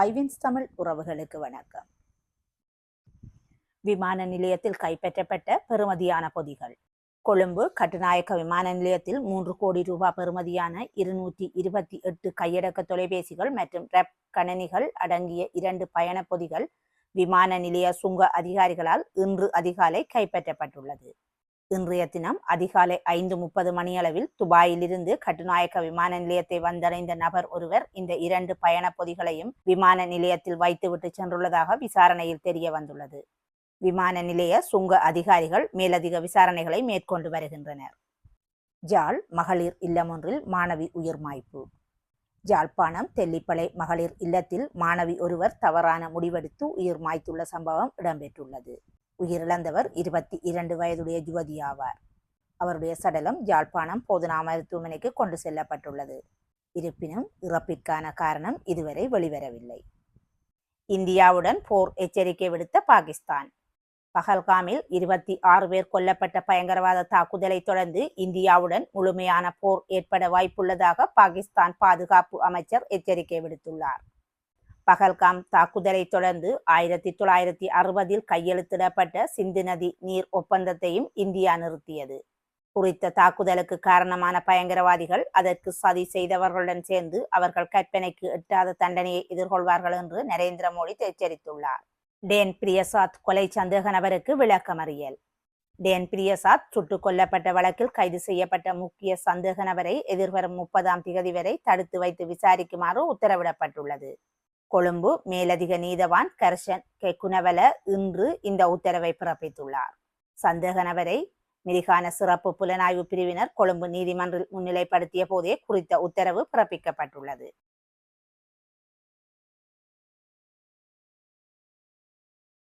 ஐவின்ஸ் தமிழ் உறவுகளுக்கு வணக்கம். விமான நிலையத்தில் கைப்பற்றப்பட்ட பெறுமதியான பொதிகள். கொழும்பு கட்டுநாயக்க விமான நிலையத்தில் மூன்று கோடி ரூபாய் பெறுமதியான இருநூற்றி இருபத்தி எட்டு கையடக்க தொலைபேசிகள் மற்றும் ரெப் கணனிகள் அடங்கிய இரண்டு பயணப் பொதிகள் விமான நிலைய சுங்க அதிகாரிகளால் இன்று அதிகாலை கைப்பற்றப்பட்டுள்ளது. இன்றைய தினம் அதிகாலை ஐந்து முப்பது மணியளவில் துபாயிலிருந்து கட்டுநாயக்க விமான நிலையத்தை வந்தடைந்த நபர் ஒருவர் இந்த இரண்டு பயணப் பொதிகளையும் விமான நிலையத்தில் வைத்துவிட்டு சென்றுள்ளதாக விசாரணையில் தெரிய வந்துள்ளது. விமான நிலைய சுங்க அதிகாரிகள் மேலதிக விசாரணைகளை மேற்கொண்டு வருகின்றனர். ஜாழ் மகளிர் இல்லமொன்றில் மாணவி உயிர் மாய்ப்பு. ஜாழ்ப்பாணம் தெல்லிப்பளை மகளிர் இல்லத்தில் மாணவி ஒருவர் தவறான முடிவெடுத்து உயிர் மாய்த்துள்ள சம்பவம் இடம்பெற்றுள்ளது. உயிரிழந்தவர் இருபத்தி இரண்டு வயதுடைய யுவதி ஆவார் அவருடைய சடலம் யாழ்ப்பாணம் போதனா மருத்துவமனைக்கு கொண்டு செல்லப்பட்டுள்ளது. இருப்பினும் இறப்பிற்கான காரணம் இதுவரை வெளிவரவில்லை. இந்தியாவுடன் போர் எச்சரிக்கை விடுத்த பாகிஸ்தான். பகல்காமில் இருபத்தி ஆறு பேர் கொல்லப்பட்ட பயங்கரவாத தாக்குதலை தொடர்ந்து இந்தியாவுடன் முழுமையான போர் ஏற்பட வாய்ப்புள்ளதாக பாகிஸ்தான் பாதுகாப்பு அமைச்சர் எச்சரிக்கை விடுத்துள்ளார். பகல்காம் தாக்குதலை தொடர்ந்து ஆயிரத்தி தொள்ளாயிரத்தி அறுபதில் கையெழுத்திடப்பட்ட சிந்து நதி நீர் ஒப்பந்தத்தையும் இந்தியா நிறுத்தியது. குறித்த தாக்குதலுக்கு காரணமான பயங்கரவாதிகள் அதற்கு சதி செய்தவர்களுடன் சேர்ந்து அவர்கள் கற்பனைக்கு எட்டாத தண்டனையை எதிர்கொள்வார்கள் என்று நரேந்திர மோடி எச்சரித்துள்ளார் டேன் பிரியசாத் கொலை சந்தேக நபருக்கு விளக்கமறியல். டேன் பிரியசாத் சுட்டுக் கொல்லப்பட்ட வழக்கில் கைது செய்யப்பட்ட முக்கிய சந்தேக நபரை எதிர்வரும் முப்பதாம் திகதி வரை தடுத்து வைத்து விசாரிக்குமாறு உத்தரவிடப்பட்டுள்ளது. கொழும்பு மேலதிக நீதவான் கர்ஷன் கெக்குனவல இன்று இந்த உத்தரவை பிறப்பித்துள்ளார். சந்தேக நபரை மிரிகான சிறப்பு புலனாய்வு பிரிவினர் கொழும்பு நீதிமன்றில் முன்னிலைப்படுத்திய போதே குறித்த உத்தரவு பிறப்பிக்கப்பட்டுள்ளது.